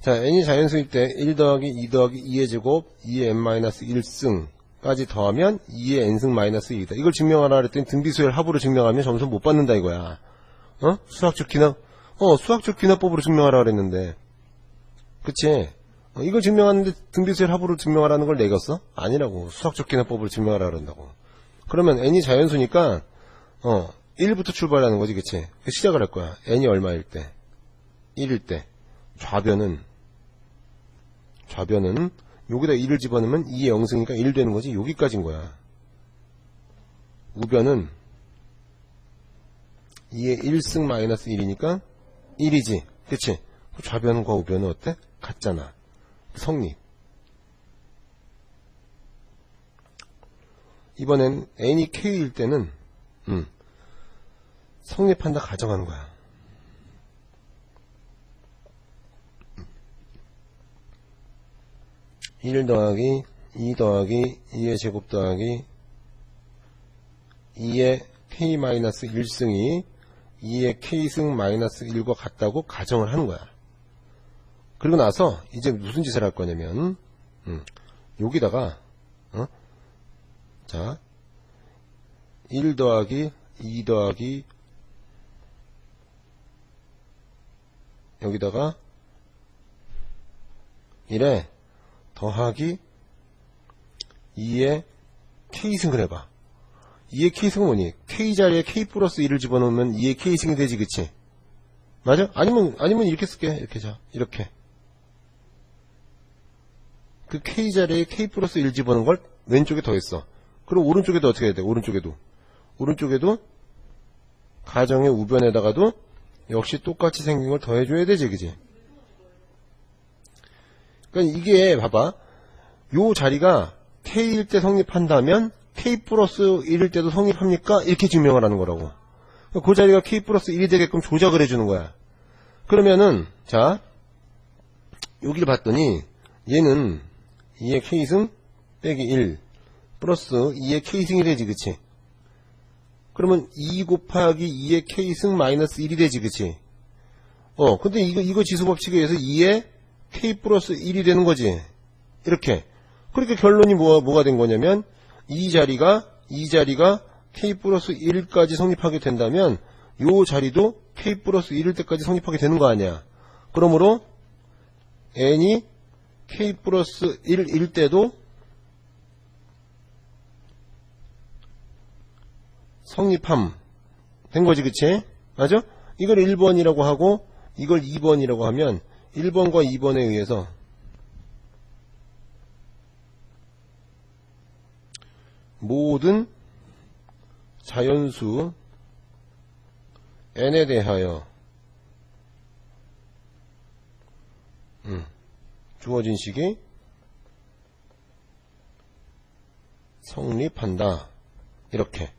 자, n이 자연수일 때 1 더하기 2 더하기 2의 제곱 2의 n-1승까지 더하면 2의 n승 마이너스 2이다. 이걸 증명하라 그랬더니 등비수열 합으로 증명하면 점수 못 받는다 이거야. 어? 수학적 기납, 어, 수학적 기납법으로 증명하라 그랬는데. 그치? 어, 이걸 증명하는데 등비수열 합으로 증명하라는 걸 내겼어? 아니라고. 수학적 기납법으로 증명하라 그런다고. 그러면 n이 자연수니까, 어, 1부터 출발하는 거지, 그치? 시작을 할 거야. n이 얼마일 때? 1일 때. 좌변은, 좌변은, 여기다 1을 집어넣으면 2의 0승이니까 1 되는 거지. 여기까지인 거야. 우변은 2의 1승 마이너스 1이니까 1이지. 그치? 좌변과 우변은 어때? 같잖아. 성립. 이번엔 n이 k일 때는 음, 성립한다 가정하는 거야. 일 더하기 2 더하기 2의 제곱 더하기 2의 k-1승이 2의 k승 마이너스 1과 같다고 가정을 하는 거야. 그리고 나서 이제 무슨 짓을 할 거냐면 음, 여기다가 어? 자, 1 더하기 2 더하기 여기다가 1에 더하기 2의 k승을 해봐. 2의 k승은 뭐니? k 자리에 k 플러스 1을 집어넣으면 2의 k승이 되지, 그치? 맞아? 아니면, 아니면 이렇게 쓸게. 이렇게 자. 이렇게. 그 k 자리에 k 플러스 1 집어넣은 걸 왼쪽에 더했어. 그럼 오른쪽에도 어떻게 해야 돼? 오른쪽에도. 오른쪽에도 가정의 우변에다가도 역시 똑같이 생긴 걸 더해줘야 되지, 그지? 그러니까 이게 봐봐. 요 자리가 k일 때 성립한다면 k 플러스 1일 때도 성립합니까? 이렇게 증명을 하는 거라고. 그 자리가 k 플러스 1이 되게끔 조작을 해주는 거야. 그러면은 자 여기를 봤더니 얘는 2의 k승 빼기 1 플러스 2의 k승이 되지 그치? 그러면 2 곱하기 2의 k승 마이너스 1이 되지 그치? 어 근데 이거 이거 지수 법칙에 의해서 2의 k 플러스 1이 되는 거지 이렇게 그렇게 결론이 뭐, 뭐가 된 거냐면 이 자리가 이 자리가 k 플러스 1까지 성립하게 된다면 요 자리도 k 플러스 1일 때까지 성립하게 되는 거 아니야 그러므로 n이 k 플러스 1일 때도 성립함 된 거지 그치? 맞아? 이걸 1번이라고 하고 이걸 2번이라고 하면 1번과 2번에 의해서 모든 자연수 n에 대하여 음, 주어진 식이 성립한다. 이렇게